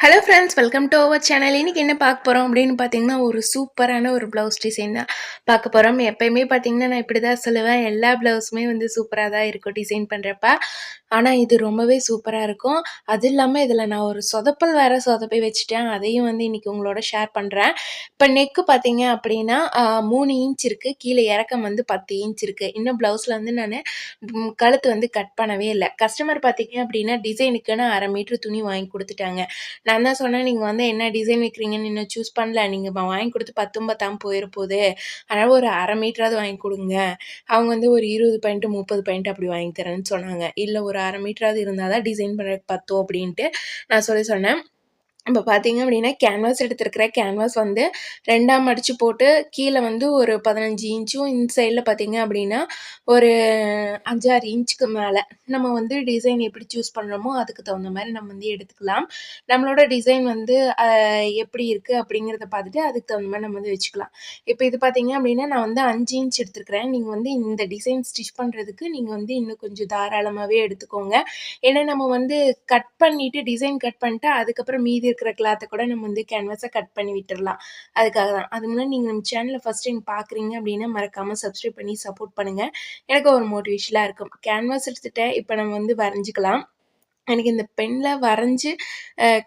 Hello friends welcome to our channel இன்றைக்கி என்ன பார்க்க போகிறோம் அப்படின்னு பார்த்தீங்கன்னா ஒரு சூப்பரான ஒரு ப்ளவுஸ் டிசைன் தான் பார்க்க போகிறோம் எப்போயுமே பார்த்தீங்கன்னா நான் இப்படி தான் சொல்லுவேன். எல்லா ப்ளவுஸுமே வந்து சூப்பராக தான் இருக்கும் டிசைன் பண்ணுறப்ப ஆனால் இது ரொம்பவே சூப்பராக இருக்கும். அது இல்லாமல் இதில் நான் ஒரு சொதப்பல் வேறு சொதப்பி வச்சுட்டேன். அதையும் வந்து இன்றைக்கி உங்களோட ஷேர் பண்ணுறேன் இப்போ நெக்கு பார்த்தீங்க அப்படின்னா மூணு இன்ச் இருக்குது கீழே இறக்கம் வந்து பத்து இன்ச் இருக்குது இன்னும் ப்ளவுஸில் வந்து நான் கழுத்து வந்து கட் பண்ணவே இல்லை. கஸ்டமர் பார்த்தீங்க அப்படின்னா டிசைனுக்குன்னு அரை மீட்ரு துணி வாங்கி கொடுத்துட்டாங்க. நான் தான் சொன்னேன் நீங்கள் வந்து என்ன டிசைன் வைக்கிறீங்கன்னு இன்னும் சூஸ் பண்ணல. நீங்கள் வாங்கி கொடுத்து பத்தும் பத்தாம் போயிட அதனால் ஒரு அரை மீட்டராவது வாங்கி கொடுங்க. அவங்க வந்து ஒரு இருபது பாயிண்ட்டு முப்பது பாயிண்ட் அப்படி வாங்கி தரேன்னு சொன்னாங்க. இல்லை ஒரு அரை மீட்டராவது இருந்தால் தான் டிசைன் பண்ண பத்தும் அப்படின்ட்டு நான் சொல்லி சொன்னேன். இப்போ பார்த்தீங்க அப்படின்னா கேன்வாஸ் எடுத்திருக்கிற கேன்வாஸ் வந்து ரெண்டாம் மடித்து போட்டு கீழே வந்து ஒரு பதினஞ்சு இன்ச்சும் இந்த சைடில் பார்த்தீங்க அப்படின்னா ஒரு அஞ்சாறு இன்ச்சுக்கு மேலே நம்ம வந்து டிசைன் எப்படி சூஸ் பண்ணுறோமோ அதுக்கு தகுந்த மாதிரி நம்ம வந்து எடுத்துக்கலாம். நம்மளோட டிசைன் வந்து எப்படி இருக்குது அப்படிங்கிறத பார்த்துட்டு அதுக்கு தகுந்த மாதிரி நம்ம வந்து வச்சுக்கலாம். இப்போ இது பார்த்தீங்க அப்படின்னா நான் வந்து அஞ்சு இன்ச் எடுத்துருக்கிறேன். நீங்கள் வந்து இந்த டிசைன் ஸ்டிச் பண்ணுறதுக்கு நீங்கள் வந்து இன்னும் கொஞ்சம் தாராளமாகவே எடுத்துக்கோங்க. ஏன்னா நம்ம வந்து கட் பண்ணிவிட்டு டிசைன் கட் பண்ணிட்டு அதுக்கப்புறம் மீதி இருக்கிற கிளாத்தை கூட நம்ம வந்து கேன்வாஸை கட் பண்ணி விட்டுடலாம் அதுக்காக தான். அது முன்னாடி நீங்கள் நம்ம சேனலில் ஃபஸ்ட் டைம் பார்க்குறீங்க அப்படின்னா மறக்காமல் சப்ஸ்கிரைப் பண்ணி சப்போர்ட் பண்ணுங்கள் எனக்கு ஒரு மோட்டிவேஷனாக இருக்கும். கேன்வாஸ் எடுத்துகிட்டேன் இப்போ நம்ம வந்து வரைஞ்சிக்கலாம். எனக்கு இந்த பெனில் வரைஞ்சி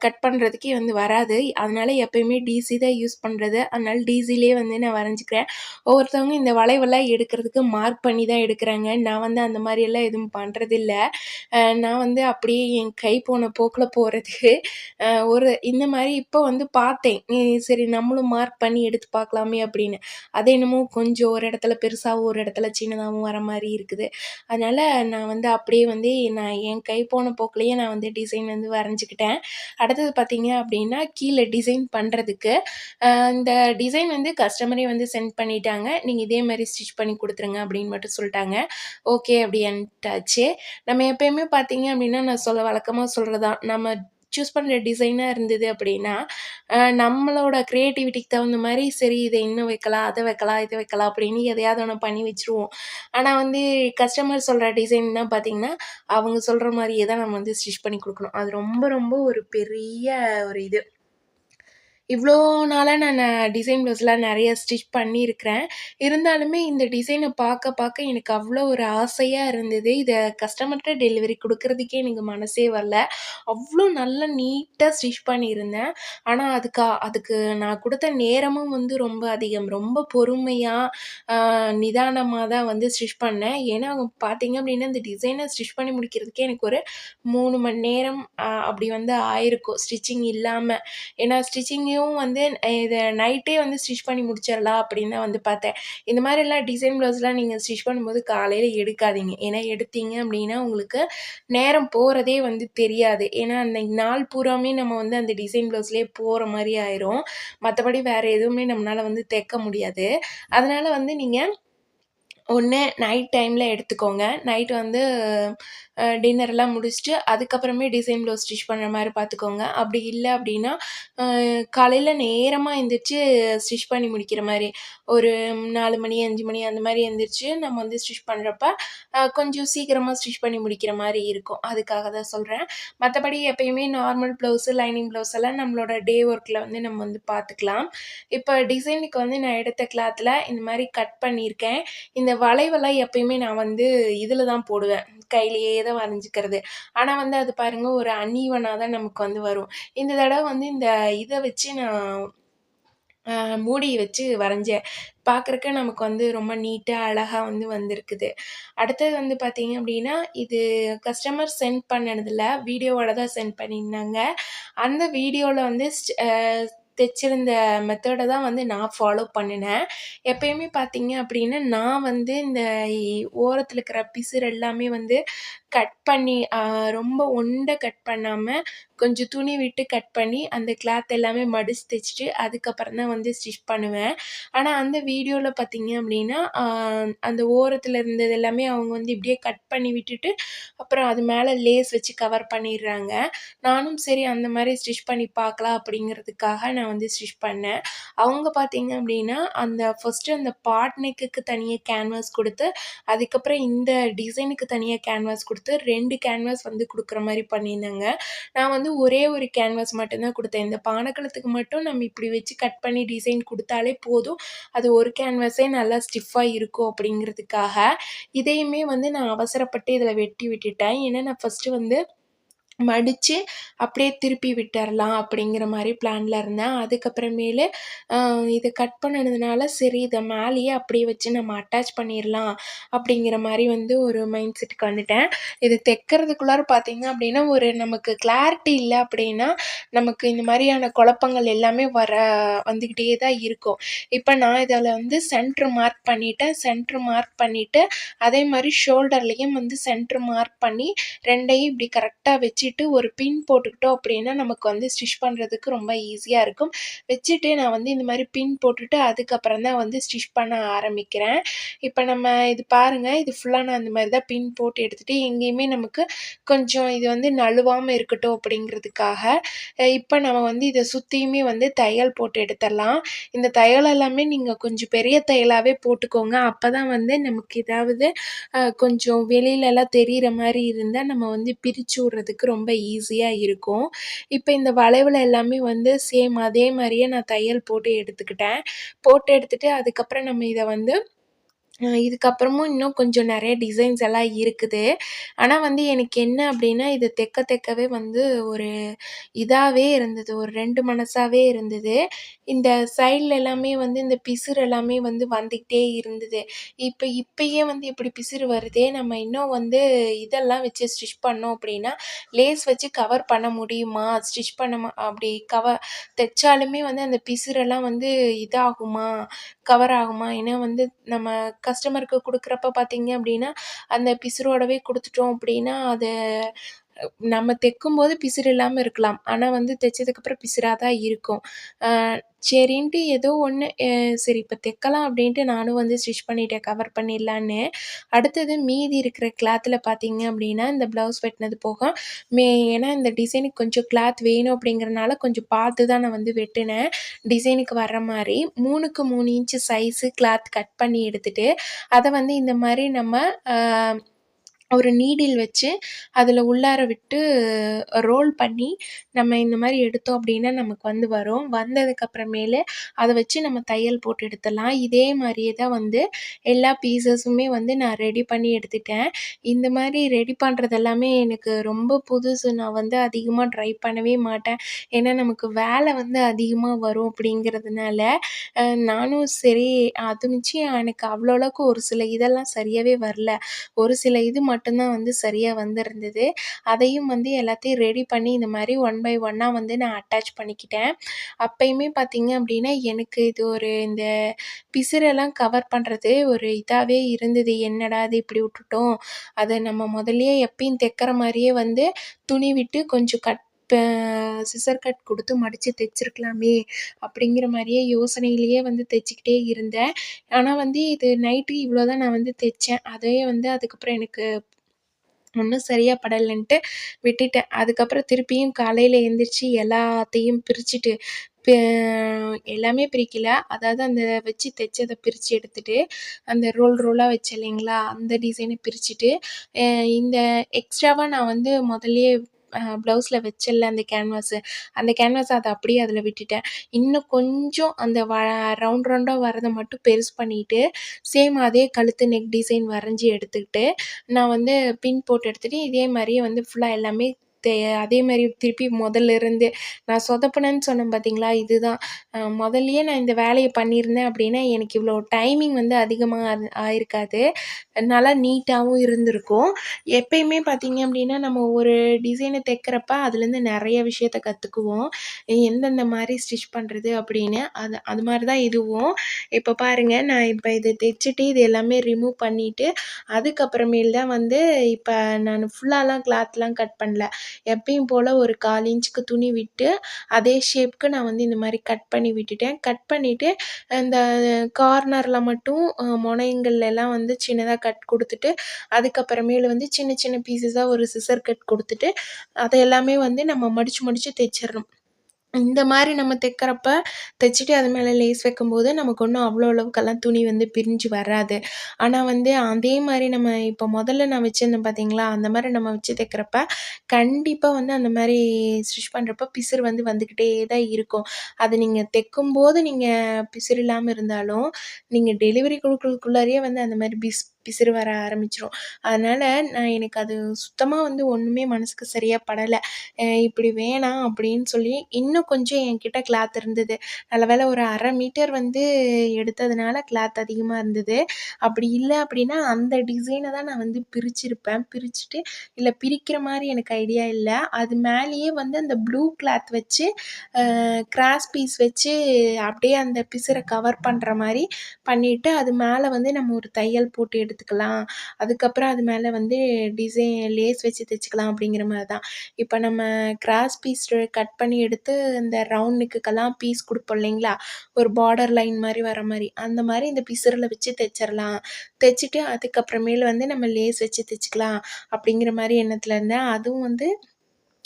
கட் பண்ணுறதுக்கே வந்து வராது. அதனால் எப்போயுமே டிசி தான் யூஸ் பண்ணுறது அதனால் டிசிலே வந்து நான் வரைஞ்சிக்கிறேன். ஒவ்வொருத்தவங்க இந்த வளைவெல்லாம் எடுக்கிறதுக்கு மார்க் பண்ணி தான் எடுக்கிறாங்க. நான் வந்து அந்த மாதிரியெல்லாம் எதுவும் பண்ணுறதில்ல நான் வந்து அப்படியே என் கை போன போக்கில் போகிறதுக்கு ஒரு இந்த மாதிரி இப்போ வந்து பார்த்தேன். சரி நம்மளும் மார்க் பண்ணி எடுத்து பார்க்கலாமே அப்படின்னு. அது என்னமோ கொஞ்சம் ஒரு இடத்துல பெருசாகவும் ஒரு இடத்துல சின்னதாகவும் வர மாதிரி இருக்குது. அதனால் நான் வந்து அப்படியே வந்து நான் என் கை போன போக்கிலேயே அப்படியே நான் வந்து டிசைன் வந்து வரைஞ்சிக்கிட்டேன். அடுத்தது பார்த்தீங்க அப்படின்னா கீழே டிசைன் பண்ணுறதுக்கு இந்த டிசைன் வந்து கஸ்டமரே வந்து சென்ட் பண்ணிட்டாங்க. நீங்கள் இதே மாதிரி ஸ்டிச் பண்ணி கொடுத்துருங்க அப்படின்னு மட்டும் சொல்லிட்டாங்க. ஓகே அப்படின்ட்டாச்சு. நம்ம எப்பயுமே பார்த்தீங்க அப்படின்னா நான் சொல்ல வழக்கமாக சொல்கிறதா நம்ம சூஸ் பண்ணுற டிசைனாக இருந்தது அப்படின்னா நம்மளோட க்ரியேட்டிவிட்டிக்கு தகுந்த மாதிரி சரி இதை இன்னும் வைக்கலாம் அதை வைக்கலாம் இதை வைக்கலாம் அப்படின்னு எதையாவது ஒன்று பண்ணி வச்சுருவோம். ஆனால் வந்து கஸ்டமர் சொல்கிற டிசைன் தான் பார்த்திங்கன்னா அவங்க சொல்கிற மாதிரியே தான் நம்ம வந்து ஸ்டிச் பண்ணி கொடுக்கணும். அது ரொம்ப ரொம்ப ஒரு பெரிய ஒரு இது. இவ்வளோ நாளாக நான் டிசைன் ப்ளவுஸ்லாம் நிறைய ஸ்டிச் பண்ணியிருக்கிறேன். இருந்தாலுமே இந்த டிசைனை பார்க்க பார்க்க எனக்கு அவ்வளோ ஒரு ஆசையாக இருந்தது. இதை கஸ்டமர்கிட்ட டெலிவரி கொடுக்குறதுக்கே எனக்கு மனசே வரல. அவ்வளோ நல்லா நீட்டாக ஸ்டிச் பண்ணியிருந்தேன். ஆனால் அதுக்கு அதுக்கு நான் கொடுத்த நேரமும் வந்து ரொம்ப அதிகம். ரொம்ப பொறுமையாக நிதானமாக தான் வந்து ஸ்டிச் பண்ணேன். ஏன்னா அவங்க பார்த்தீங்க அப்படின்னா இந்த டிசைனை ஸ்டிச் பண்ணி முடிக்கிறதுக்கே எனக்கு ஒரு மூணு மணி நேரம் அப்படி வந்து ஆயிருக்கும். ஸ்டிச்சிங் இல்லாமல் ஏன்னா ஸ்டிச்சிங்கையும் திரும்பவும் வந்து இதை நைட்டே வந்து ஸ்டிச் பண்ணி முடிச்சிடலாம் அப்படின்னு தான் வந்து பார்த்தேன். இந்த மாதிரிலாம் டிசைன் ப்ளவுஸ்லாம் நீங்கள் ஸ்டிச் பண்ணும்போது காலையில் எடுக்காதீங்க. ஏன்னா எடுத்தீங்க அப்படின்னா உங்களுக்கு நேரம் போகிறதே வந்து தெரியாது. ஏன்னா அந்த நாள் பூராமே நம்ம வந்து அந்த டிசைன் ப்ளவுஸ்லேயே போகிற மாதிரி ஆயிரும். மற்றபடி வேறு எதுவுமே நம்மளால் வந்து தைக்க முடியாது. அதனால் வந்து நீங்கள் ஒன்று நைட் டைமில் எடுத்துக்கோங்க. நைட் வந்து டின்னர்லாம் முடிச்சுட்டு அதுக்கப்புறமே டிசைன் ப்ளவுஸ் ஸ்டிச் பண்ணுற மாதிரி பார்த்துக்கோங்க அப்படி இல்லை அப்படின்னா காலையில் நேரமாக எழுந்திரிச்சு ஸ்டிச் பண்ணி முடிக்கிற மாதிரி ஒரு நாலு மணி அஞ்சு மணி அந்த மாதிரி எழுந்திரிச்சு நம்ம வந்து ஸ்டிச் பண்ணுறப்ப கொஞ்சம் சீக்கிரமாக ஸ்டிச் பண்ணி முடிக்கிற மாதிரி இருக்கும். அதுக்காக தான் சொல்கிறேன் மற்றபடி எப்பயுமே நார்மல் ப்ளவுஸு லைனிங் ப்ளவுஸ் எல்லாம் நம்மளோட டே ஒர்க்கில் வந்து நம்ம வந்து பார்த்துக்கலாம் இப்போ டிசைனுக்கு வந்து நான் எடுத்த கிளாத்தில் இந்த மாதிரி கட் பண்ணியிருக்கேன். இந்த வளைவெல்லாம் எப்பயுமே நான் வந்து இதில் தான் போடுவேன். கையிலேயே தான் வரைஞ்சிக்கிறது? ஆனால் வந்து அது பாருங்கள் ஒரு அன்ஈவனாக தான் நமக்கு வந்து வரும். இந்த தடவை வந்து இந்த இதை வச்சு நான் மூடி வச்சு வரைஞ்சேன். பார்க்குறக்கு நமக்கு வந்து ரொம்ப நீட்டாக அழகாக வந்து வந்திருக்குது. அடுத்தது வந்து பார்த்திங்க அப்படின்னா இது கஸ்டமர் சென்ட் பண்ணதில் வீடியோவோட தான் சென்ட் பண்ணியிருந்தாங்க. அந்த வீடியோவில் வந்து தைச்சிருந்த மெத்தடை தான் வந்து நான் ஃபாலோ பண்ணினேன். எப்பயுமே பார்த்தீங்க அப்படின்னா நான் வந்து இந்த ஓரத்தில் இருக்கிற பிசுறு எல்லாமே வந்து கட் பண்ணி ரொம்ப ஒண்டை கட் பண்ணாமல் கொஞ்சம் துணி விட்டு கட் பண்ணி அந்த கிளாத் எல்லாமே மடித்து தைச்சிட்டு அதுக்கப்புறம் தான் வந்து ஸ்டிச் பண்ணுவேன். ஆனால் அந்த வீடியோவில் பார்த்தீங்க அப்படின்னா அந்த ஓரத்தில் இருந்தது எல்லாமே அவங்க வந்து இப்படியே கட் பண்ணி விட்டுட்டு அப்புறம் அது மேலே லேஸ் வச்சு கவர் பண்ணிடுறாங்க. நானும் சரி அந்த மாதிரி ஸ்டிச் பண்ணி பார்க்கலாம் அப்படிங்கிறதுக்காக நான் வந்து ஸ்டிச் பண்ணேன். அவங்க பார்த்தீங்க அப்படின்னா அந்த ஃபஸ்ட்டு அந்த பாட் நெக்குக்கு தனியாக கேன்வாஸ் கொடுத்து அதுக்கப்புறம் இந்த டிசைனுக்கு தனியாக கேன்வாஸ் கொடுத்து ரெண்டு கேன்வாஸ் வந்து கொடுக்குற மாதிரி பண்ணியிருந்தாங்க. நான் வந்து ஒரே ஒரு கேன்வாஸ் மட்டும்தான் கொடுத்தேன். இந்த பானைக்கலத்துக்கு மட்டும் நம்ம இப்படி வச்சு கட் பண்ணி டிசைன் கொடுத்தாலே போதும். அது ஒரு கேன்வாஸே நல்லா ஸ்டிஃபாக இருக்கும் அப்படிங்கிறதுக்காக. இதையுமே வந்து நான் அவசரப்பட்டு இதில் வெட்டி விட்டுட்டேன். ஏன்னா நான் ஃபஸ்ட்டு வந்து மடித்து அப்படியே திருப்பி விட்டுறலாம் அப்படிங்கிற மாதிரி பிளானில் இருந்தேன். அதுக்கப்புறமேலு இதை கட் பண்ணதுனால சரி இதை மேலேயே அப்படியே வச்சு நம்ம அட்டாச் பண்ணிடலாம் அப்படிங்கிற மாதிரி வந்து ஒரு மைண்ட் செட்டுக்கு வந்துட்டேன். இது தைக்கிறதுக்குள்ளார பார்த்திங்க அப்படின்னா ஒரு நமக்கு கிளாரிட்டி இல்லை அப்படின்னா நமக்கு இந்த மாதிரியான குழப்பங்கள் எல்லாமே வர வந்துக்கிட்டே தான் இருக்கும். இப்போ நான் இதில் வந்து சென்ட்ரு மார்க் பண்ணிவிட்டேன் சென்ட்ரு மார்க் பண்ணிவிட்டு அதே மாதிரி ஷோல்டர்லேயும் வந்து சென்ட்ரு மார்க் பண்ணி ரெண்டையும் இப்படி கரெக்டாக வச்சு வச்சுட்டு ஒரு பின் போட்டுக்கிட்டோம் அப்படின்னா நமக்கு வந்து ஸ்டிச் பண்ணுறதுக்கு ரொம்ப ஈஸியாக இருக்கும். வச்சுட்டு நான் வந்து இந்த மாதிரி பின் போட்டுட்டு அதுக்கப்புறம் தான் வந்து ஸ்டிச் பண்ண ஆரம்பிக்கிறேன். இப்போ நம்ம இது பாருங்கள் இது ஃபுல்லாக நான் அந்த மாதிரி தான் பின் போட்டு எடுத்துகிட்டு எங்கேயுமே நமக்கு கொஞ்சம் இது வந்து நழுவாமல் இருக்கட்டும் அப்படிங்கிறதுக்காக இப்போ நம்ம வந்து இதை சுற்றியுமே வந்து தையல் போட்டு எடுத்துடலாம். இந்த தையல் எல்லாமே நீங்கள் கொஞ்சம் பெரிய தையலாகவே போட்டுக்கோங்க. அப்போ தான் வந்து நமக்கு ஏதாவது கொஞ்சம் வெளியிலலாம் தெரிகிற மாதிரி இருந்தால் நம்ம வந்து பிரித்து விட்றதுக்கு ரொம்ப ஈஸியாக இருக்கும். இப்போ இந்த வளைவில் எல்லாமே வந்து சேம் அதே மாதிரியே நான் தையல் போட்டு எடுத்துக்கிட்டேன். போட்டு எடுத்துகிட்டு அதுக்கப்புறம் நம்ம இதை வந்து இதுக்கப்புறமும் இன்னும் கொஞ்சம் நிறைய டிசைன்ஸ் எல்லாம் இருக்குது. ஆனால் வந்து எனக்கு என்ன அப்படின்னா இது தைக்க தைக்கவே வந்து ஒரு இதாகவே இருந்தது ஒரு ரெண்டு மனசாகவே இருந்தது. இந்த சைடில் எல்லாமே வந்து இந்த பிசுறு எல்லாமே வந்து வந்துக்கிட்டே இருந்தது. இப்போ இப்பயே வந்து இப்படி பிசுறு வருதே நம்ம இன்னும் வந்து இதெல்லாம் வச்சு ஸ்டிச் பண்ணோம் அப்படின்னா லேஸ் வச்சு கவர் பண்ண முடியுமா? ஸ்டிச் பண்ண அப்படி கவர் தைச்சாலுமே வந்து அந்த பிசுறெல்லாம் வந்து இதாகுமா? கவர் ஆகுமா? ஏன்னா வந்து நம்ம கஸ்டமருக்கு கொடுக்குறப்ப பார்த்தீங்க அப்படின்னா அந்த பிசுரோடவே கொடுத்துட்டோம் அப்படின்னா அதை நம்ம தைக்கும்போது பிசுறு இல்லாமல் இருக்கலாம். ஆனால் வந்து தைச்சதுக்கப்புறம் பிசுறாக தான் இருக்கும். சரின்ட்டு ஏதோ ஒன்று சரி இப்போ தைக்கலாம் அப்படின்ட்டு நானும் வந்து ஸ்டிச் பண்ணிட்டேன் கவர் பண்ணிடலான்னு. அடுத்தது மீதி இருக்கிற கிளாத்தில் பார்த்தீங்க அப்படின்னா இந்த ப்ளவுஸ் வெட்டினது போக மே ஏன்னா இந்த டிசைனுக்கு கொஞ்சம் கிளாத் வேணும் அப்படிங்கிறனால கொஞ்சம் பார்த்து தான் நான் வந்து வெட்டினேன். டிசைனுக்கு வர்ற மாதிரி மூணுக்கு மூணு இன்ச்சு சைஸு கிளாத் கட் பண்ணி எடுத்துகிட்டு அதை வந்து இந்த மாதிரி நம்ம ஒரு நீடில் வச்சு அதில் உள்ளார விட்டு ரோல் பண்ணி நம்ம இந்த மாதிரி எடுத்தோம் அப்படின்னா நமக்கு வந்து வரும். வந்ததுக்கப்புறமேலு அதை வச்சு நம்ம தையல் போட்டு எடுத்துடலாம். இதே மாதிரியே தான் வந்து எல்லா பீசஸுமே வந்து நான் ரெடி பண்ணி எடுத்துட்டேன். இந்த மாதிரி ரெடி பண்ணுறது எல்லாமே எனக்கு ரொம்ப புதுசு. நான் வந்து அதிகமாக ட்ரை பண்ணவே மாட்டேன். ஏன்னா நமக்கு வேலை வந்து அதிகமாக வரும் அப்படிங்கிறதுனால நானும் சரி அதுமிச்சு எனக்கு அவ்வளோ அளவுக்கு ஒரு சில இதெல்லாம் சரியாகவே வரல. ஒரு சில இது மட்டும் மட்டும்தான் வந்து சரியாக வந்திருந்தது. அதையும் வந்து எல்லாத்தையும் ரெடி பண்ணி இந்த மாதிரி ஒன் பை ஒன்னாக வந்து நான் அட்டாச் பண்ணிக்கிட்டேன். அப்பயுமே பார்த்திங்க அப்படின்னா எனக்கு இது ஒரு இந்த பிசுரெல்லாம் கவர் பண்ணுறது ஒரு இதாகவே இருந்தது. என்னடா அது இப்படி விட்டுட்டோம்? அதை நம்ம முதல்லையே எப்பயும் தைக்கிற மாதிரியே வந்து துணி விட்டு கொஞ்சம் கட் இப்போ சிசர் கட் கொடுத்து மடித்து தைச்சிருக்கலாமே அப்படிங்கிற மாதிரியே யோசனையிலேயே வந்து தைச்சிக்கிட்டே இருந்தேன். ஆனால் வந்து இது நைட்டு இவ்வளோ தான் நான் வந்து தைச்சேன். அதே வந்து அதுக்கப்புறம் எனக்கு ஒன்றும் சரியாக படலைன்ட்டு விட்டுட்டேன். அதுக்கப்புறம் திருப்பியும் காலையில் எழுந்திரிச்சி எல்லாத்தையும் பிரிச்சுட்டு எல்லாமே பிரிக்கல. அதாவது அந்த வச்சு தைச்சதை பிரித்து எடுத்துட்டு அந்த ரோல் ரோலாக வச்சேன் இல்லைங்களா? அந்த டிசைனை பிரிச்சுட்டு இந்த எக்ஸ்ட்ராவாக நான் வந்து முதல்லையே ப்ளவுஸில் வச்சல அந்த கேன்வாஸு அந்த கேன்வாஸை அதை அப்படியே அதில் விட்டுட்டேன். இன்னும் கொஞ்சம் அந்த வ ரவுண்ட் ரவுண்டாக வரதை மட்டும் பெருசு பண்ணிவிட்டு சேம் அதே கழுத்து நெக் டிசைன் வரைஞ்சி எடுத்துக்கிட்டு நான் வந்து பின் போட்டு எடுத்துகிட்டு இதே மாதிரியே வந்து ஃபுல்லாக எல்லாமே தே அதே மாதிரி திருப்பி முதல்ல இருந்து நான் சொதப்புனேன்னு சொன்னேன் பார்த்தீங்களா இதுதான். முதல்லையே நான் இந்த வேலையை பண்ணியிருந்தேன் அப்படின்னா எனக்கு இவ்வளோ டைமிங் வந்து அதிகமாக ஆயிருக்காது. நல்லா நீட்டாகவும் இருந்திருக்கும். எப்பயுமே பார்த்தீங்க அப்படின்னா நம்ம ஒரு டிசைனை தைக்கிறப்ப அதுலேருந்து நிறைய விஷயத்த கற்றுக்குவோம் எந்தெந்த மாதிரி ஸ்டிச் பண்ணுறது அப்படின்னு அது அது மாதிரி தான் இதுவும். இப்போ பாருங்கள் நான் இப்போ இதை தைச்சிட்டு இது எல்லாமே ரிமூவ் பண்ணிவிட்டு அதுக்கப்புறமேல் தான் வந்து இப்போ நான் ஃபுல்லாலாம் கிளாத்லாம் கட் பண்ணல. எப்பயும் போல் ஒரு கால் இன்ச்சுக்கு துணி விட்டு அதே ஷேப்க்கு நான் வந்து இந்த மாதிரி கட் பண்ணி விட்டுட்டேன். கட் பண்ணிவிட்டு அந்த கார்னரில் மட்டும் முனைங்கள்லாம் வந்து சின்னதாக கட் கொடுத்துட்டு அதுக்கப்புறமேலு வந்து சின்ன சின்ன பீசஸாக ஒரு சிசர் கட் கொடுத்துட்டு அதை எல்லாமே வந்து நம்ம மடித்து மடித்து தைச்சிடணும். இந்த மாதிரி நம்ம தைக்கிறப்ப தைச்சிட்டு அது மேலே லேஸ் வைக்கும்போது நமக்கு ஒன்றும் அவ்வளோ அளவுக்கெல்லாம் துணி வந்து பிரிஞ்சு வராது. ஆனால் வந்து அதே மாதிரி நம்ம இப்போ முதல்ல நான் வச்சுருந்தேன் பார்த்தீங்களா அந்த மாதிரி நம்ம வச்சு தைக்கிறப்ப கண்டிப்பாக வந்து அந்த மாதிரி ஸ்டிச் பண்ணுறப்ப பிசுறு வந்து வந்துக்கிட்டே தான் இருக்கும். அது நீங்கள் தைக்கும்போது நீங்கள் பிசுறு இல்லாமல் இருந்தாலும் நீங்கள் டெலிவரி கொடுக்குறதுக்குள்ளாரியே வந்து அந்த மாதிரி பிஸ் பிசுறு வர ஆரம்பிச்சிரும். அதனால் நான் எனக்கு அது சுத்தமாக வந்து ஒன்றுமே மனசுக்கு சரியாக படலை. இப்படி வேணாம் அப்படின்னு சொல்லி இன்னும் கொஞ்சம் என்கிட்ட கிளாத் இருந்தது. நல்ல வேளை ஒரு அரை மீட்டர் வந்து எடுத்ததுனால கிளாத் அதிகமாக இருந்தது. அப்படி இல்லை அப்படின்னா அந்த டிசைனை தான் நான் வந்து பிரிச்சிருப்பேன். பிரிச்சுட்டு இல்லை பிரிக்கிற மாதிரி எனக்கு ஐடியா இல்லை. அது மேலேயே வந்து அந்த ப்ளூ கிளாத் வச்சு கிராஸ் பீஸ் வச்சு அப்படியே அந்த பிசரை கவர் பண்ணுற மாதிரி பண்ணிவிட்டு அது மேலே வந்து நம்ம ஒரு தையல் போட்டு எடுத்துக்கலாம். அதுக்கப்புறம் அது மேலே வந்து டிசைன் லேஸ் வச்சு தைச்சிக்கலாம் அப்படிங்கிற மாதிரி தான். இப்போ நம்ம கிராஸ் பீஸ் கட் பண்ணி எடுத்து இந்த ரவுண்ட் நெக்குக்கெல்லாம் பீஸ் கொடுப்போம் இல்லைங்களா? ஒரு பார்டர் லைன் மாதிரி வர மாதிரி. அந்த மாதிரி இந்த பிசுறில் வச்சு தைச்சிடலாம் தைச்சிட்டு அதுக்கப்புறமேல் வந்து நம்ம லேஸ் வச்சு தைச்சிக்கலாம் அப்படிங்கிற மாதிரி எண்ணத்தில் இருந்தேன் அதுவும் வந்து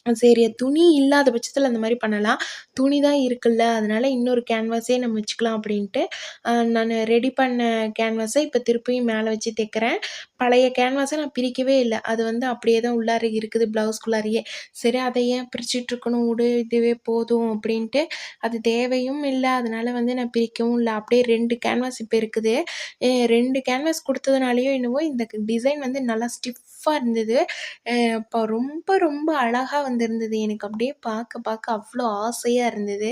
சரி துணி இல்லாத பட்சத்தில் அந்த மாதிரி பண்ணலாம். துணி தான் இருக்குல்ல அதனால் இன்னொரு கேன்வாஸே நம்ம வச்சுக்கலாம் அப்படின்ட்டு நான் ரெடி பண்ண கேன்வாஸை இப்போ திருப்பியும் மேலே வச்சு தைக்கிறேன். பழைய கேன்வாஸை நான் பிரிக்கவே இல்லை. அது வந்து அப்படியே தான் உள்ளார இருக்குது ப்ளவுஸ்குள்ளாரையே சரி அதை ஏன் பிரிச்சிட்ருக்கணும் உடு இதுவே போதும் அப்படின்ட்டு. அது தேவையும் இல்லை. அதனால் வந்து நான் பிரிக்கவும் இல்லை. அப்படியே ரெண்டு கேன்வாஸ் இப்போ இருக்குது. ரெண்டு கேன்வாஸ் கொடுத்ததுனாலையோ என்னவோ இந்த டிசைன் வந்து நல்லா ஸ்டிஃபாக இருந்தது. இப்போ ரொம்ப ரொம்ப அழகாக வந்திருந்தது. எனக்கு அப்படியே பார்க்க பார்க்க அவ்வளோ ஆசையாக இருந்தது.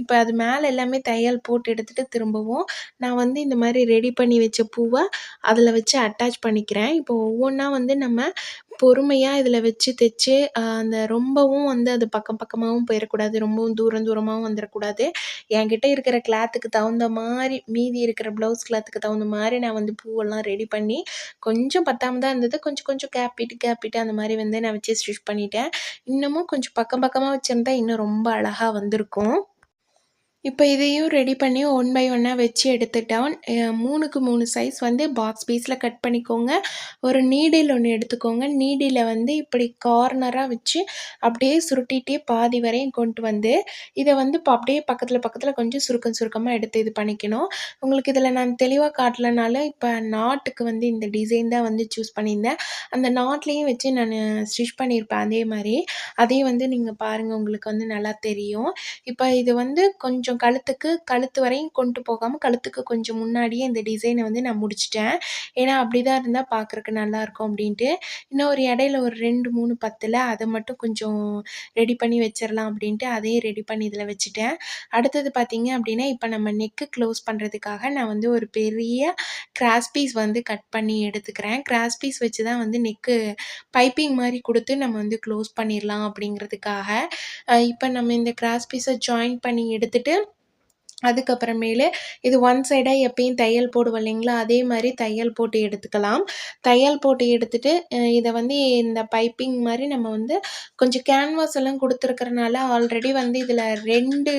இப்போ அது மேலே எல்லாமே தையல் போட்டு எடுத்துகிட்டு திரும்பவும் நான் வந்து இந்த மாதிரி ரெடி பண்ணி வச்ச பூவை அதில் வச்சு அட்டாச் பண்ணிக்கிறேன். இப்போ ஒவ்வொன்றா வந்து நம்ம பொறுமையாக இதில் வச்சு தைச்சி அந்த ரொம்பவும் வந்து அது பக்கம் பக்கமாகவும் போயிடக்கூடாது ரொம்பவும் தூரம் தூரமாகவும் வந்துடக்கூடாது என்கிட்ட இருக்கிற கிளாத்துக்கு தகுந்த மாதிரி மீதி இருக்கிற ப்ளவுஸ் கிளாத்துக்கு தகுந்த மாதிரி நான் வந்து பூவெல்லாம் ரெடி பண்ணி கொஞ்சம் பத்தாமல் தான் இருந்தது. கொஞ்சம் கொஞ்சம் கேப்பிட்டு கேப்பிட்டு அந்த மாதிரி வந்து நான் வச்சு ஸ்டிச் பண்ணிட்டேன். இன்னமும் கொஞ்சம் பக்கம் பக்கமாக வச்சுருந்தா இன்னும் ரொம்ப அழகாக வந்திருக்கும். இப்போ இதையும் ரெடி பண்ணி ஒன் பை ஒன்னாக வச்சு எடுத்துட்டோம் மூணுக்கு மூணு சைஸ் வந்து பாக்ஸ் பீஸில் கட் பண்ணிக்கோங்க. ஒரு நீடில் ஒன்று எடுத்துக்கோங்க. நீடியில் வந்து இப்படி கார்னராக வச்சு அப்படியே சுருட்டிகிட்டே பாதி வரையும் கொண்டு வந்து இதை வந்து இப்போ அப்படியே பக்கத்தில் பக்கத்தில் கொஞ்சம் சுருக்கம் சுருக்கமாக எடுத்து இது பண்ணிக்கணும். உங்களுக்கு இதில் நான் தெளிவாக காட்டலனால இப்போ நாட்டுக்கு வந்து இந்த டிசைன் தான் வந்து சூஸ் பண்ணியிருந்தேன். அந்த நாட்லேயும் வச்சு நான் ஸ்டிச் பண்ணியிருப்பேன். அதே மாதிரி அதையும் வந்து நீங்கள் பாருங்கள் உங்களுக்கு வந்து நல்லா தெரியும். இப்போ இது வந்து கொஞ்சம் கொஞ்சம் கழுத்துக்கு கழுத்து வரையும் கொண்டு போகாமல் கழுத்துக்கு கொஞ்சம் முன்னாடியே இந்த டிசைனை வந்து நான் முடிச்சிட்டேன். ஏன்னா அப்படி தான் இருந்தால் பார்க்குறக்கு நல்லாயிருக்கும் அப்படின்ட்டு. இன்னும் ஒரு இடையில ஒரு ரெண்டு மூணு பத்தில் அதை மட்டும் கொஞ்சம் ரெடி பண்ணி வச்சிடலாம் அப்படின்ட்டு அதையும் ரெடி பண்ணி இதில் வச்சுட்டேன். அடுத்தது பார்த்திங்க அப்படின்னா இப்போ நம்ம நெக்கு க்ளோஸ் பண்ணுறதுக்காக நான் வந்து ஒரு பெரிய கிராஸ் பீஸ் வந்து கட் பண்ணி எடுத்துக்கிறேன். கிராஸ் பீஸ் வச்சு தான் வந்து நெக்கு பைப்பிங் மாதிரி கொடுத்து நம்ம வந்து க்ளோஸ் பண்ணிடலாம் அப்படிங்கிறதுக்காக. இப்போ நம்ம இந்த கிராஸ் பீஸை ஜாயின் பண்ணி எடுத்துகிட்டு அதுக்கப்புறமேலு இது ஒன் சைடாக எப்பயும் தையல் போடுவோம் இல்லைங்களா? அதே மாதிரி தையல் போட்டு எடுத்துக்கலாம். தையல் போட்டு எடுத்துட்டு இதை வந்து இந்த பைப்பிங் மாதிரி நம்ம வந்து கொஞ்சம் கேன்வாஸ் எல்லாம் கொடுத்துருக்கறனால ஆல்ரெடி வந்து இதில் ரெண்டு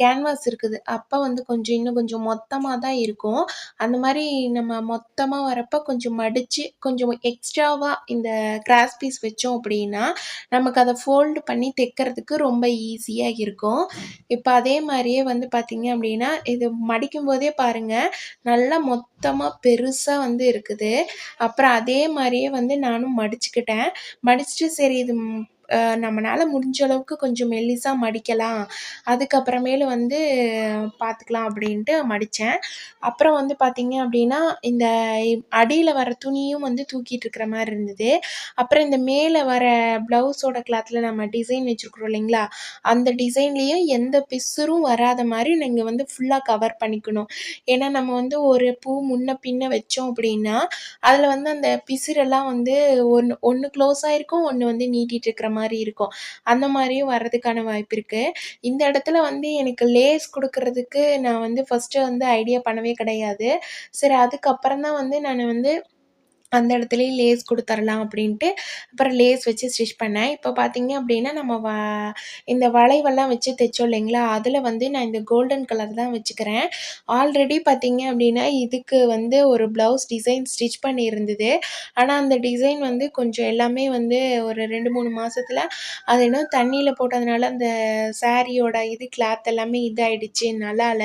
கேன்வாஸ் இருக்குது. அப்போ வந்து கொஞ்சம் இன்னும் கொஞ்சம் மொத்தமாக தான் இருக்கும். அந்த மாதிரி நம்ம மொத்தமாக வரப்போ கொஞ்சம் மடித்து கொஞ்சம் எக்ஸ்ட்ராவாக இந்த கிராஸ் பீஸ் வச்சோம் அப்படின்னா நமக்கு அதை ஃபோல்டு பண்ணி தைக்கிறதுக்கு ரொம்ப ஈஸியாக இருக்கும். இப்போ அதே மாதிரியே வந்து பார்த்திங்க அப்படின்னா இது மடிக்கும் போதே பாருங்கள் நல்லா மொத்தமாக பெருசாக வந்து இருக்குது. அப்புறம் அதே மாதிரியே வந்து நானும் மடிச்சுக்கிட்டேன். மடிச்சுட்டு சரி இது நம்மளால் முடிஞ்ச அளவுக்கு கொஞ்சம் மெல்லிசாக மடிக்கலாம். அதுக்கப்புறமேலு வந்து பார்த்துக்கலாம் அப்படின்ட்டு மடித்தேன் அப்புறம் வந்து பார்த்திங்க அப்படின்னா இந்த அடியில் வர துணியும் வந்து தூக்கிட்டு இருக்கிற மாதிரி இருந்தது. அப்புறம் இந்த மேலே வர ப்ளவுஸோட கிளாத்தில் நம்ம டிசைன் வச்சுருக்குறோம் இல்லைங்களா? அந்த டிசைன்லேயும் எந்த பிசுரும் வராத மாதிரி நீங்கள் வந்து ஃபுல்லாக கவர் பண்ணிக்கணும். ஏன்னா நம்ம வந்து ஒரு பூ முன்ன பின்ன வச்சோம் அப்படின்னா அதில் வந்து அந்த பிசுரெல்லாம் வந்து ஒன்று ஒன்று க்ளோஸ் இருக்கும் ஒன்று வந்து நீட்டிகிட்டு இருக்கிற மாதிரி மாதிரி இருக்கும். அந்த மாதிரியும் வர்றதுக்கான வாய்ப்பு இருக்குது இந்த இடத்துல வந்து எனக்கு லேஸ் கொடுக்கறதுக்கு நான் வந்து ஃபஸ்ட்டு வந்து ஐடியா பண்ணவே கிடையாது. சரி அதுக்கப்புறம் தான் வந்து நான் வந்து அந்த இடத்துலையே லேஸ் கொடுத்துர்லாம் அப்படின்ட்டு அப்புறம் லேஸ் வச்சு ஸ்டிச் பண்ணேன். இப்போ பார்த்தீங்க அப்படின்னா நம்ம வ இந்த வளைவெல்லாம் வச்சு தைச்சோம் இல்லைங்களா? அதில் வந்து நான் இந்த கோல்டன் கலர் தான் வச்சுக்கிறேன். ஆல்ரெடி பார்த்தீங்க அப்படின்னா இதுக்கு வந்து ஒரு ப்ளவுஸ் டிசைன் ஸ்டிச் பண்ணியிருந்தது. ஆனால் அந்த டிசைன் வந்து கொஞ்சம் எல்லாமே வந்து ஒரு ரெண்டு மூணு மாதத்துல அது இன்னும் தண்ணியில் போட்டதுனால அந்த சாரியோட இது கிளாத் எல்லாமே இதாகிடுச்சு நல்லால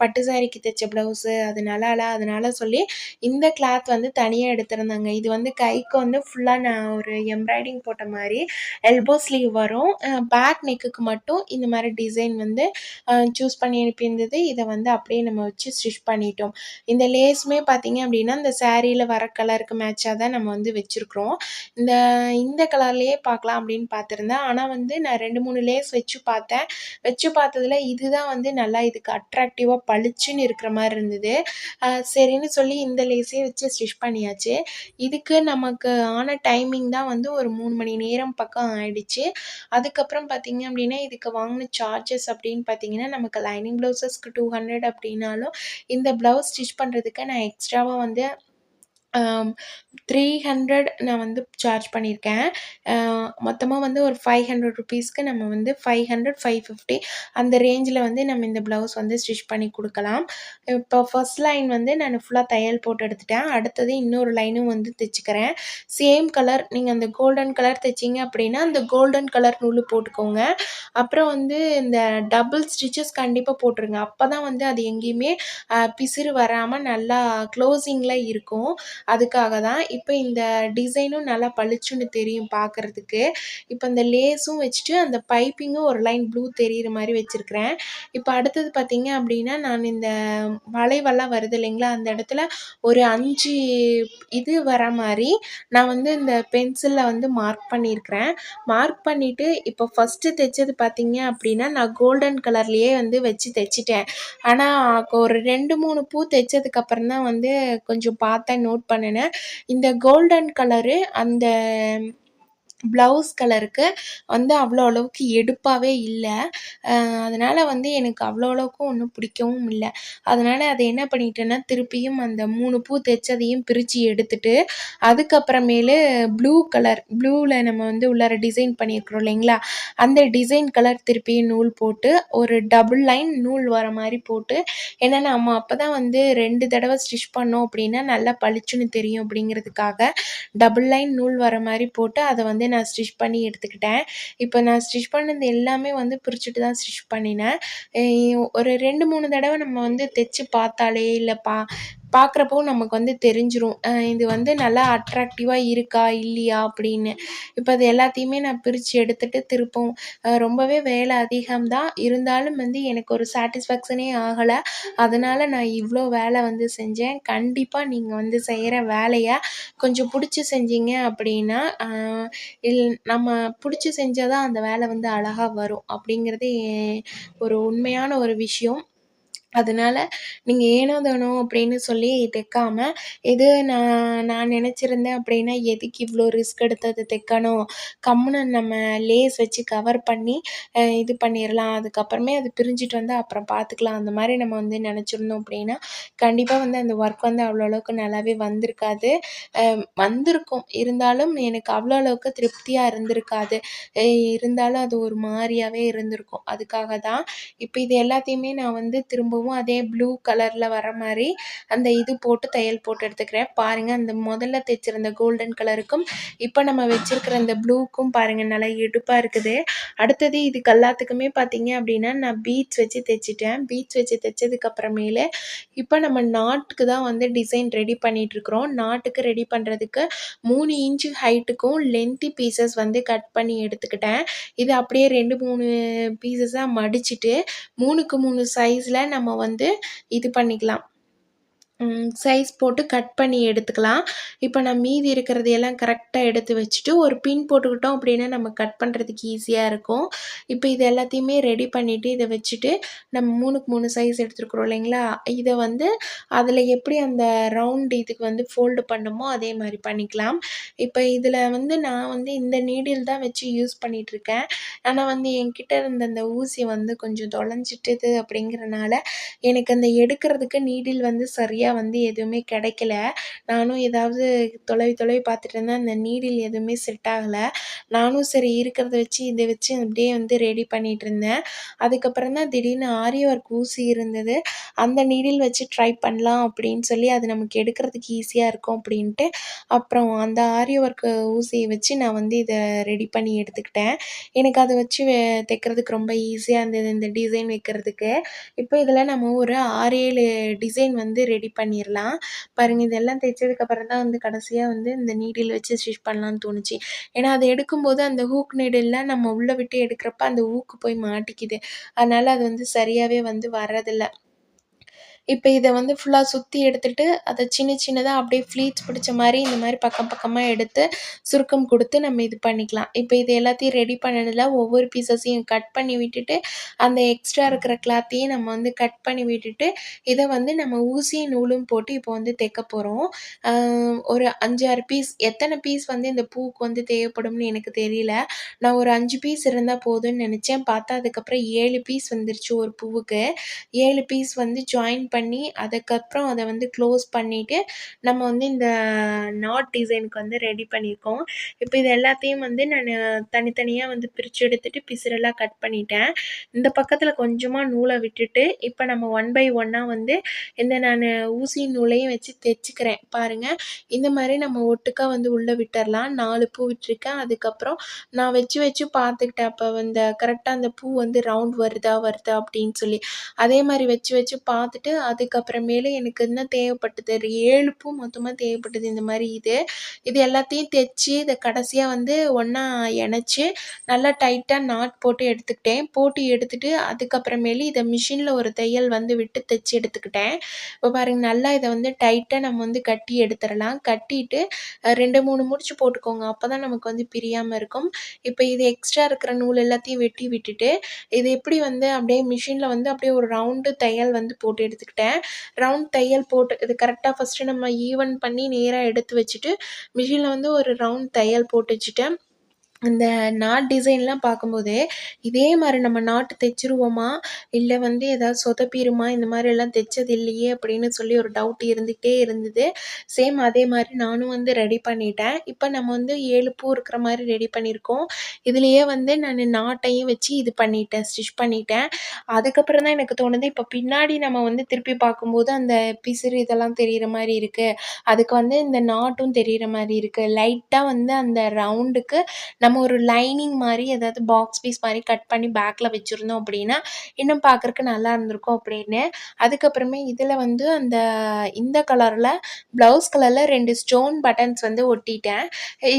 பட்டு சாரிக்கு தைச்ச ப்ளவுஸு அது நல்லா இல்லை அதனால சொல்லி இந்த கிளாத் வந்து தனியாக எடுத்து கொடுத்துருந்தாங்க இது வந்து கைக்கு வந்து ஃபுல்லாக நான் ஒரு எம்ப்ராய்டிங் போட்ட மாதிரி எல்போ ஸ்லீவ் வரும். பேக் நெக்குக்கு மட்டும் இந்த மாதிரி டிசைன் வந்து சூஸ் பண்ணி அனுப்பியிருந்தது. இதை வந்து அப்படியே நம்ம வச்சு ஸ்டிச் பண்ணிட்டோம். இந்த லேஸுமே பார்த்தீங்க அப்படின்னா இந்த சேரீயில் வர கலருக்கு மேட்சாக தான் நம்ம வந்து வச்சுருக்குறோம். இந்த இந்த கலர்லேயே பார்க்கலாம் அப்படின்னு பார்த்துருந்தேன். ஆனால் வந்து நான் ரெண்டு மூணு லேஸ் வச்சு பார்த்தேன். வச்சு பார்த்ததுல இதுதான் வந்து நல்லா இதுக்கு அட்ராக்டிவாக பளிச்சுன்னு இருக்கிற மாதிரி இருந்தது. சரின்னு சொல்லி இந்த லேஸே வச்சு ஸ்டிச் பண்ணியாச்சு. இதுக்கு நமக்கு ஆன டைமிங் தான் வந்து ஒரு மூணு மணி நேரம் பக்கம் ஆயிடுச்சு. அதுக்கப்புறம் பார்த்தீங்க அப்படின்னா இதுக்கு வாங்கின சார்ஜஸ் அப்படின்னு பார்த்தீங்கன்னா நமக்கு லைனிங் ப்ளவுசஸ்க்கு டூ ஹண்ட்ரட் அப்படின்னாலும் இந்த ப்ளவுஸ் ஸ்டிச் பண்ணுறதுக்கு நான் எக்ஸ்ட்ராவாக வந்து த்ரீ ஹண்ட்ரட் நான் வந்து சார்ஜ் பண்ணியிருக்கேன். மொத்தமாக வந்து ஒரு ஃபைவ் ஹண்ட்ரட் ருபீஸ்க்கு நம்ம வந்து ஃபைவ் ஹண்ட்ரட் ஃபைவ் ஃபிஃப்டி அந்த ரேஞ்சில் வந்து நம்ம இந்த ப்ளவுஸ் வந்து ஸ்டிச் பண்ணி கொடுக்கலாம். இப்போ ஃபர்ஸ்ட் லைன் வந்து நான் ஃபுல்லாக தையல் போட்டு எடுத்துட்டேன். அடுத்தது இன்னொரு லைனும் வந்து தைச்சிக்கிறேன். சேம் கலர் நீங்கள் அந்த கோல்டன் கலர் தைச்சிங்க அப்படின்னா அந்த கோல்டன் கலர் நூல் போட்டுக்கோங்க. அப்புறம் வந்து இந்த டபுள் ஸ்டிச்சஸ் கண்டிப்பாக போட்டுருங்க. அப்போ தான் வந்து அது எங்கேயுமே பிசிறு வராமல் நல்லா க்ளோசிங்கில் இருக்கும். அதுக்காக தான் இப்போ இந்த டிசைனும் நல்லா பளிச்சுன்னு தெரியும் பார்க்குறதுக்கு இப்போ இந்த லேஸும் வச்சுட்டு அந்த பைப்பிங்கும் ஒரு லைன் ப்ளூ தெரியிற மாதிரி வச்சுருக்கிறேன். இப்போ அடுத்தது பார்த்தீங்க அப்படின்னா நான் இந்த வளைவெல்லாம் வருது இல்லைங்களா அந்த இடத்துல ஒரு அஞ்சு இது வர மாதிரி நான் வந்து இந்த பென்சிலில் வந்து மார்க் பண்ணியிருக்கிறேன் மார்க் பண்ணிவிட்டு இப்போ ஃபஸ்ட்டு தைச்சது பார்த்திங்க அப்படின்னா நான் கோல்டன் கலர்லேயே வந்து வச்சு தைச்சிட்டேன். ஆனால் ஒரு ரெண்டு மூணு பூ தைச்சதுக்கப்புறம் தான் வந்து கொஞ்சம் பார்த்தேன் நோட் பண்ணினேன். இந்த கோல்டன் கலரு அந்த ப்ளவுஸ் கலருக்கு வந்து அவ்வளோ அளவுக்கு எடுப்பாகவே இல்லை. அதனால் வந்து எனக்கு அவ்வளோ அளவுக்கு ஒன்றும் பிடிக்கவும் இல்லை. அதனால் அதை என்ன பண்ணிட்டேன்னா திருப்பியும் அந்த மூணு பூ தைச்சதையும் பிரித்து எடுத்துட்டு அதுக்கப்புறமேலு ப்ளூ கலர் ப்ளூவில் நம்ம வந்து உள்ளார டிசைன் பண்ணியிருக்கிறோம் இல்லைங்களா? அந்த டிசைன் கலர் திருப்பியும் நூல் போட்டு ஒரு டபுள் லைன் நூல் வர மாதிரி போட்டு ஏன்னா நம்ம அப்போ தான் வந்து ரெண்டு தடவை ஸ்டிச் பண்ணோம் அப்படின்னா நல்லா பளிச்சுன்னு தெரியும் அப்படிங்கிறதுக்காக டபுள் லைன் நூல் வர மாதிரி போட்டு அதை வந்து நான் ஸ்டிச் பண்ணி எடுத்துக்கிட்டேன். இப்போ நான் ஸ்டிச் பண்ணது எல்லாமே வந்து பிரிச்சுட்டு தான் ஸ்டிச் பண்ணினேன். ஒரு ரெண்டு மூணு தடவை நம்ம வந்து தைச்சி பார்த்தாலே இல்லை பா பார்க்குறப்போ நமக்கு வந்து தெரிஞ்சிடும் இது வந்து நல்லா அட்ராக்டிவாக இருக்கா இல்லையா அப்படின்னு. இப்போ அது எல்லாத்தையுமே நான் பிரித்து எடுத்துகிட்டு திருப்பவும் ரொம்பவே வேலை அதிகம்தான். இருந்தாலும் வந்து எனக்கு ஒரு சாட்டிஸ்ஃபேக்ஷனே ஆகலை. அதனால் நான் இவ்வளோ வேலை வந்து செஞ்சேன். கண்டிப்பாக நீங்கள் வந்து செய்கிற வேலையை கொஞ்சம் பிடிச்சி செஞ்சீங்க அப்படின்னா இல் நம்ம பிடிச்சி செஞ்சால் தான் அந்த வேலை வந்து அழகாக வரும் அப்படிங்கிறது ஒரு உண்மையான ஒரு விஷயம். அதனால நீங்கள் ஏனோ தானோ அப்படின்னு சொல்லி தைக்காம இது நான் நான் நினச்சிருந்தேன் அப்படின்னா எதுக்கு இவ்வளோ ரிஸ்க் எடுத்து அதை தைக்கணும்? கம்முன்னு நம்ம லேஸ் வச்சு கவர் பண்ணி இது பண்ணிடலாம் அதுக்கப்புறமே அது பிரிஞ்சுட்டு வந்தால் அப்புறம் பார்த்துக்கலாம் அந்த மாதிரி நம்ம வந்து நினச்சிருந்தோம் அப்படின்னா கண்டிப்பாக வந்து அந்த ஒர்க் வந்து அவ்வளோ அளவுக்கு நல்லாவே வந்திருக்காது. வந்திருக்கும். இருந்தாலும் எனக்கு அவ்வளோ அளவுக்கு திருப்தியாக இருந்திருக்காது. இருந்தாலும் அது ஒரு மாதிரியாகவே இருந்திருக்கும். அதுக்காக தான். இப்போ இது எல்லாத்தையுமே நான் வந்து திரும்பவும் அதே ப்ளூ கலரில் வர மாதிரி அந்த இது போட்டு தையல் போட்டு எடுத்துக்கிறேன். பாருங்கள் அந்த முதல்ல தைச்சிருந்த கோல்டன் கலருக்கும் இப்போ நம்ம வச்சுருக்கிற அந்த ப்ளூக்கும் பாருங்கள் நல்லா எடுப்பாக இருக்குது. அடுத்தது இதுக்கு எல்லாத்துக்குமே பார்த்தீங்க அப்படின்னா நான் பீட்ஸ் வச்சு தைச்சிட்டேன். பீட்ஸ் வச்சு தைச்சதுக்கப்புறமேலே இப்போ நம்ம நாட்டுக்கு தான் வந்து டிசைன் ரெடி பண்ணிகிட்ருக்குறோம் நாட்டுக்கு ரெடி பண்ணுறதுக்கு மூணு இன்ச்சு ஹைட்டுக்கும் லென்த்தி பீசஸ் வந்து கட் பண்ணி எடுத்துக்கிட்டேன். இது அப்படியே ரெண்டு மூணு பீசஸாக மடிச்சிட்டு மூணுக்கு மூணு சைஸில் நம்ம நம்ம வந்து இது பண்ணிக்கலாம். சைஸ் போட்டு கட் பண்ணி எடுத்துக்கலாம். இப்போ நான் மீதி இருக்கிறது எல்லாம் கரெக்டாக எடுத்து வச்சுட்டு ஒரு பின் போட்டுக்கிட்டோம் அப்படின்னா நம்ம கட் பண்ணுறதுக்கு ஈஸியாக இருக்கும். இப்போ இது எல்லாத்தையுமே ரெடி பண்ணிவிட்டு இதை வச்சுட்டு நம்ம மூணுக்கு மூணு சைஸ் எடுத்துருக்குறோம் இல்லைங்களா? இதை வந்து அதில் எப்படி அந்த ரவுண்ட் இதுக்கு வந்து ஃபோல்டு பண்ணுமோ அதே மாதிரி பண்ணிக்கலாம். இப்போ இதில் வந்து நான் வந்து இந்த நீடில் தான் வச்சு யூஸ் பண்ணிகிட்ருக்கேன் ஆனால் வந்து என்கிட்ட இருந்த அந்த ஊசி வந்து கொஞ்சம் தொலைஞ்சிட்டுது அப்படிங்கிறனால எனக்கு அந்த எடுக்கிறதுக்கு நீடில் வந்து சரியாக சரியாக வந்து எதுவுமே கிடைக்கல. நானும் ஏதாவது தொலைவி தொலைவி பார்த்துட்டு இருந்தேன். அந்த நீடில் எதுவுமே செட் ஆகலை. நானும் சரி இருக்கிறத வச்சு இதை வச்சு அப்படியே வந்து ரெடி பண்ணிகிட்டு இருந்தேன். அதுக்கப்புறம் தான் திடீர்னு ஆரி ஒர்க் ஊசி இருந்தது. அந்த நீடில் வச்சு ட்ரை பண்ணலாம் அப்படின்னு சொல்லி அது நமக்கு எடுக்கிறதுக்கு ஈஸியாக இருக்கும் அப்படின்ட்டு அப்புறம் அந்த ஆரி ஒர்க் ஊசியை வச்சு நான் வந்து இதை ரெடி பண்ணி எடுத்துக்கிட்டேன். எனக்கு அதை வச்சு தைக்கிறதுக்கு ரொம்ப ஈஸியாக இருந்தது இந்த டிசைன் வைக்கிறதுக்கு. இப்போ இதில் நம்ம ஒரு ஆறு ஏழு டிசைன் வந்து ரெடி பண்ணிடலாம் பாருங்கள் இதெல்லாம் தைச்சதுக்கப்புறம் தான் வந்து கடைசியாக வந்து இந்த நீடில் வச்சு ஸ்டிச் பண்ணலான்னு தோணுச்சு. ஏன்னா அதை எடுக்கும்போது அந்த ஹூக் நீடில் நம்ம உள்ளே விட்டு எடுக்கிறப்ப அந்த ஊக்கு போய் மாட்டிக்குது. அதனால் அது வந்து சரியாகவே வந்து வர்றதில்லை. இப்போ இதை வந்து ஃபுல்லாக சுற்றி எடுத்துகிட்டு அதை சின்ன சின்னதாக அப்படியே ஃப்ளீட்ஸ் பிடிச்ச மாதிரி இந்த மாதிரி பக்கம் பக்கமாக எடுத்து சுருக்கம் கொடுத்து நம்ம இது பண்ணிக்கலாம். இப்போ இது எல்லாத்தையும் ரெடி பண்ணதில் ஒவ்வொரு பீசஸையும் கட் பண்ணி விட்டுட்டு அந்த எக்ஸ்ட்ரா இருக்கிற கிளாத்தையும் நம்ம வந்து கட் பண்ணி விட்டுட்டு இதை வந்து நம்ம ஊசி நூலும் போட்டு இப்போ வந்து தைக்க போகிறோம் ஒரு அஞ்சாறு பீஸ் எத்தனை பீஸ் வந்து இந்த பூவுக்கு வந்து தேவைப்படும்னு எனக்கு தெரியல. நான் ஒரு அஞ்சு பீஸ் இருந்தால் போதும்னு நினச்சேன். பார்த்தா அதுக்கப்புறம் ஏழு பீஸ் வந்துருச்சு ஒரு பூவுக்கு. ஏழு பீஸ் வந்து ஜாயின் பண்ணி பண்ணி அதுக்கப்புறம் அதை வந்து க்ளோஸ் பண்ணிவிட்டு நம்ம வந்து இந்த நாட் டிசைனுக்கு வந்து ரெடி பண்ணியிருக்கோம் இப்போ இது எல்லாத்தையும் வந்து நான் தனித்தனியாக வந்து பிரித்து எடுத்துகிட்டு பிசுரெல்லாம் கட் பண்ணிட்டேன். இந்த பக்கத்தில் கொஞ்சமாக நூலை விட்டுட்டு இப்போ நம்ம ஒன் பை ஒன்னாக வந்து இந்த நான் ஊசி நூலையும் வச்சு தைச்சிக்கிறேன். பாருங்கள் இந்த மாதிரி நம்ம ஒட்டுக்காக வந்து உள்ளே விட்டுறலாம். நாலு பூ விட்டுருக்கேன். அதுக்கப்புறம் நான் வச்சு வச்சு பார்த்துக்கிட்டேன் அப்போ இந்த கரெக்டாக அந்த பூ வந்து ரவுண்ட் வருதா வருதா அப்படின்னு சொல்லி அதே மாதிரி வச்சு வச்சு பார்த்துட்டு அதுக்கப்புறமேலு எனக்கு என்ன தேவைப்பட்டது? ஒரு ஏழு பூ மொத்தமாக தேவைப்பட்டது இந்த மாதிரி இது. இது எல்லாத்தையும் தைச்சி இதை கடைசியாக வந்து ஒன்றா இணைச்சி நல்லா டைட்டாக நாட் போட்டு எடுத்துக்கிட்டேன். போட்டு எடுத்துகிட்டு அதுக்கப்புறமேலு இதை மிஷினில் ஒரு தையல் வந்து விட்டு தைச்சி எடுத்துக்கிட்டேன். இப்போ பாருங்கள் நல்லா இதை வந்து டைட்டாக நம்ம வந்து கட்டி எடுத்துடலாம். கட்டிட்டு ரெண்டு மூணு முடிச்சு போட்டுக்கோங்க. அப்போ தான் நமக்கு வந்து பிரியாமல் இருக்கும். இப்போ இது எக்ஸ்ட்ரா இருக்கிற நூல் எல்லாத்தையும் வெட்டி விட்டுட்டு இது எப்படி வந்து அப்படியே மிஷினில் வந்து அப்படியே ஒரு ரவுண்டு தையல் வந்து போட்டு எடுத்துக்கிட்டேன். வச்சுக்கிட்டேன் ரவுண்ட் தையல் போட்டு இது கரெக்டாக ஃபஸ்ட்டு நம்ம ஈவன் பண்ணி நேராக எடுத்து வச்சுட்டு மிஷினில் வந்து ஒரு ரவுண்ட் தையல் போட்டு வச்சுட்டேன். இந்த நாட் டிசைன்லாம் பார்க்கும்போது இதே மாதிரி நம்ம நாட்டு தைச்சிருவோமா? இல்லை வந்து ஏதாவது சொதப்பிடுமா இந்த மாதிரியெல்லாம் தைச்சது இல்லையே அப்படின்னு சொல்லி ஒரு டவுட் இருந்துகிட்டே இருந்தது. சேம் அதே மாதிரி நானும் வந்து ரெடி பண்ணிட்டேன். இப்போ நம்ம வந்து ஏழு பூ இருக்கிற மாதிரி ரெடி பண்ணியிருக்கோம். இதுலேயே வந்து நான் நாட்டையும் வச்சு இது பண்ணிட்டேன் ஸ்டிச் பண்ணிட்டேன். அதுக்கப்புறம் தான் எனக்கு தோணுது இப்போ பின்னாடி நம்ம வந்து திருப்பி பார்க்கும்போது அந்த பிசிறு இதெல்லாம் தெரிகிற மாதிரி இருக்குது அதுக்கு வந்து இந்த நாட்டும் தெரிகிற மாதிரி இருக்குது லைட்டாக வந்து அந்த ரவுண்டுக்கு நம்ம ஒரு லைனிங் மாதிரி ஏதாவது பாக்ஸ் பீஸ் மாதிரி கட் பண்ணி பேக்கில் வச்சுருந்தோம் அப்படின்னா இன்னும் பார்க்குறக்கு நல்லா இருந்திருக்கும் அப்படின்னு. அதுக்கப்புறமே இதில் வந்து அந்த இந்த கலரில் ப்ளவுஸ் கலரில் ரெண்டு ஸ்டோன் பட்டன்ஸ் வந்து ஒட்டிட்டேன்.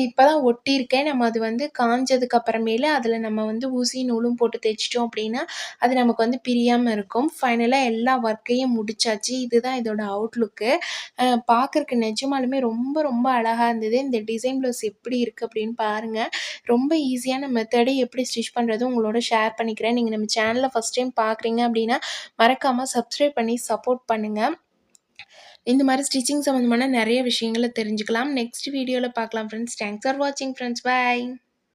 இப்போ தான் ஒட்டியிருக்கேன். நம்ம அது வந்து காஞ்சதுக்கு அப்புறமேல அதில் நம்ம வந்து ஊசி நூலும் போட்டு தைச்சிட்டோம் அப்படின்னா அது நமக்கு வந்து பிரியாமல் இருக்கும். ஃபைனலாக எல்லா ஒர்க்கையும் முடிச்சாச்சு. இதுதான் இதோட அவுட்லுக்கு பார்க்குறக்கு நிஜமாலுமே ரொம்ப ரொம்ப அழகாக இருந்தது. இந்த டிசைன் ப்ளவுஸ் எப்படி இருக்குது அப்படின்னு பாருங்கள் ரொம்ப ஈஸியான மெத்தடை எப்படி ஸ்டிச் பண்ணுறது உங்களோட ஷேர் பண்ணிக்கிறேன். நீங்கள் நம்ம சேனலில் ஃபஸ்ட் டைம் பார்க்குறீங்க அப்படின்னா மறக்காமல் சப்ஸ்கிரைப் பண்ணி சப்போர்ட் பண்ணுங்கள் இந்த மாதிரி ஸ்டிச்சிங் சம்மந்தமான நிறைய விஷயங்களை தெரிஞ்சுக்கலாம். நெக்ஸ்ட் வீடியோவில் பார்க்கலாம் ஃப்ரெண்ட்ஸ் தேங்க்ஸ் ஃபார் வாட்சிங் ஃப்ரெண்ட்ஸ் பாய்